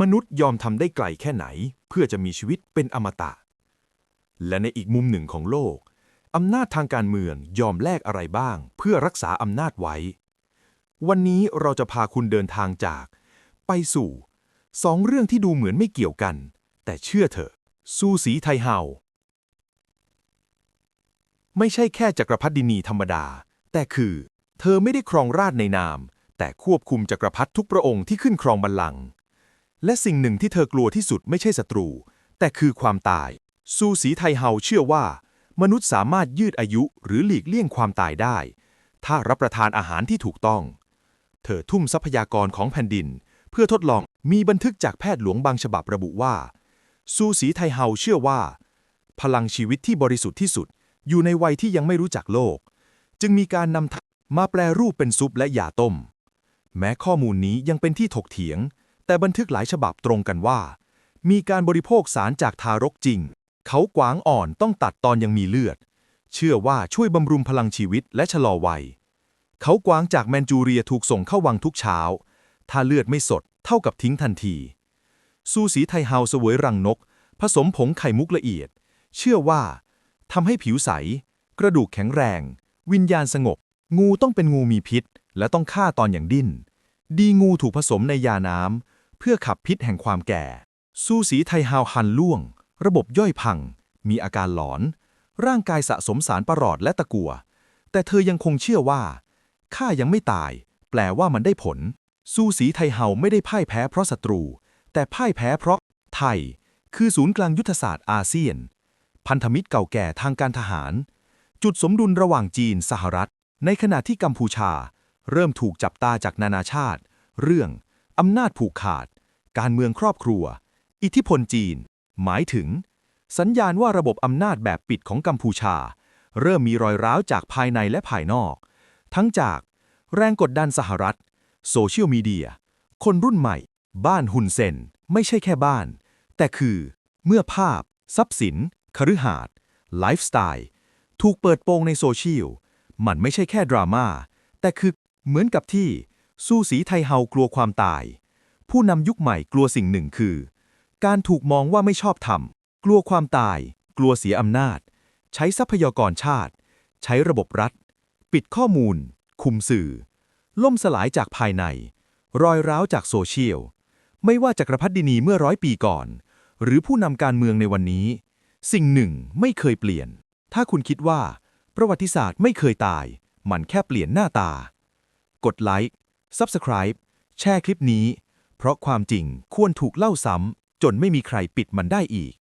มนุษย์ยอมทำได้ไกลแค่ไหน เพื่อจะมีชีวิตเป็นอมตะ และในอีกมุมหนึ่งของโลกอำนาจทางการเมืองยอมแลกอะไรบ้าง เพื่อรักษาอำนาจไว้ วันนี้เราจะพาคุณเดินทางจาก ไปสู่สองเรื่องที่ดูเหมือนไม่เกี่ยวกัน แต่เชื่อเถอะ สู้สีไทยเฮาไม่ใช่แค่จักรพรรดินีธรรมดา แต่คือ เธอไม่ได้ครองราชในนาม แต่ควบคุมจักรพรรดิทุกพระองค์ที่ขึ้นครองบัลลังก์ และสิ่งหนึ่งที่เธอกลัวที่สุดไม่ใช่ศัตรู แต่คือความตาย ซูสีไทเฮาเชื่อว่า มนุษย์สามารถยืดอายุหรือหลีกเลี่ยงความตายได้ ถ้ารับประทานอาหารที่ถูกต้อง เธอทุ่มทรัพยากรของแผ่นดิน เพื่อทดลองมีบันทึกจากแพทย์หลวงบางฉบับระบุว่า ซูสีไทเฮาเชื่อว่า พลังชีวิตที่บริสุทธิ์ที่สุด อยู่ในวัยที่ยังไม่รู้จักโลก จึงมีการนำมาแปลรูปเป็นซุปและยาต้ม แม้ข้อมูลนี้ยังเป็นที่ถกเถียง แต่บันทึกหลายฉบับตรงกันว่า มีการบริโภคสารจากทารกจริง เขากวางอ่อนต้องตัดตอนยังมีเลือด เชื่อว่าช่วยบำรุงพลังชีวิตและชะลอวัย เขากวางจากแมนจูเรียถูกส่งเข้าวังทุกเช้า ถ้าเลือดไม่สดเท่ากับทิ้งทันที ซูสีไทเฮาเสวยรังนก ผสมผงไข่มุกละเอียด เชื่อว่าทำให้ผิวใส กระดูกแข็งแรง วิญญาณสงบ งูต้องเป็นงูมีพิษ และต้องฆ่าตอนอย่างดิ้น ดีงูถูกผสมในยาน้ำ เพื่อขับพิษแห่งความแก่ ซูสีไทเฮาหันล่วง ระบบย่อยพัง มีอาการหลอน ร่างกายสะสมสารประหลอดและตะกัว แต่เธอยังคงเชื่อว่าข้ายังไม่ตาย แปลว่ามันได้ผล ซูสีไทเฮาไม่ได้พ่ายแพ้เพราะศัตรู แต่พ่ายแพ้เพราะไทย คือศูนย์กลางยุทธศาสตร์อาเซียน พันธมิตรเก่าแก่ทางการทหาร จุดสมดุลระหว่างจีนสหรัฐ ในขณะที่กัมพูชา เริ่มถูกจับตาจากนานาชาติ เรื่อง อำนาจผูกขาด การเมืองครอบครัว อิทธิพลจีน หมายถึง สัญญาณว่าระบบอำนาจแบบปิดของกัมพูชา เริ่มมีรอยร้าวจากภายในและภายนอก ทั้งจาก แรงกดดันสหรัฐ โซเชียลมีเดีย คนรุ่นใหม่ บ้านหุ่นเซนไม่ใช่แค่บ้าน แต่คือ เมื่อภาพ ทรัพย์สิน คฤหาสน์ไลฟ์สไตล์ถูกเปิดโปงในโซเชียลมันไม่ใช่แค่ดราม่าแต่คือเหมือนกับที่ สู้สีไทเฮากลัวความตาย ผู้นำยุคใหม่กลัวสิ่งหนึ่งคือ การถูกมองว่าไม่ชอบธรรม กลัวความตาย กลัวเสียอำนาจ ใช้ทรัพยากรชาติ ใช้ระบบรัฐ ปิดข้อมูล คุมสื่อ ล่มสลายจากภายใน รอยร้าวจากโซเชียล ไม่ว่าจักรพรรดินีเมื่อร้อยปีก่อน หรือผู้นำการเมืองในวันนี้ สิ่งหนึ่งไม่เคยเปลี่ยน ถ้าคุณคิดว่า ประวัติศาสตร์ไม่เคยตาย มันแค่เปลี่ยนหน้าตา กดไลค์ Subscribe แชร์คลิปนี้ เพราะความจริงควรถูกเล่าซ้ำจนไม่มีใครปิดมันได้อีก